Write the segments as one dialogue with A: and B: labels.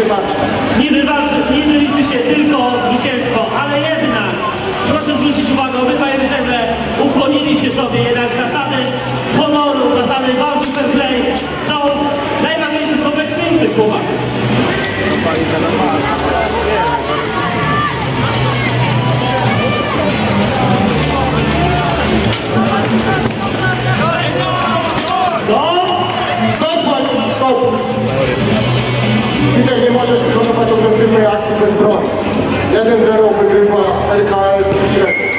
A: Nie wybaczy, nie wyliczy się tylko zwycięstwo, ale jednak proszę zwrócić uwagę, obydwaj rycerze ukłonili się sobie jednak zasady honoru, zasady walki fair play są najważniejsze, są wychwyty chłopaków. No.
B: Stop! Stop! Stop! Możesz wykonywać ofensywnej akcji bez broni. 1-0 wygrywa LKS strefie.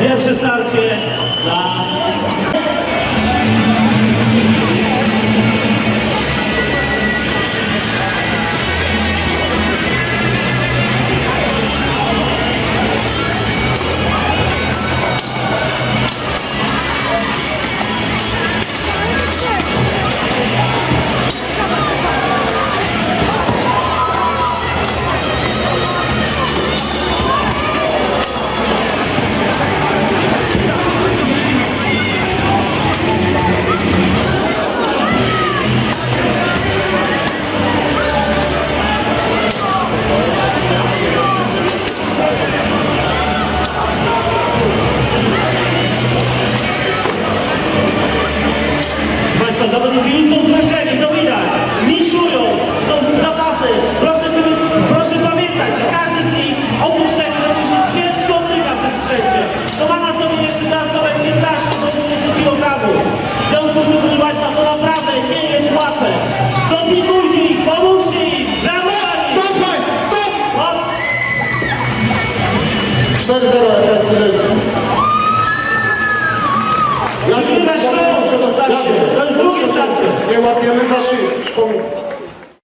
A: pierwsze starcie dla 4-0 RS Legia. Jadziu, Jadziu, Jadziu. Nie
B: łapiemy za
A: szyję,
B: przypominam.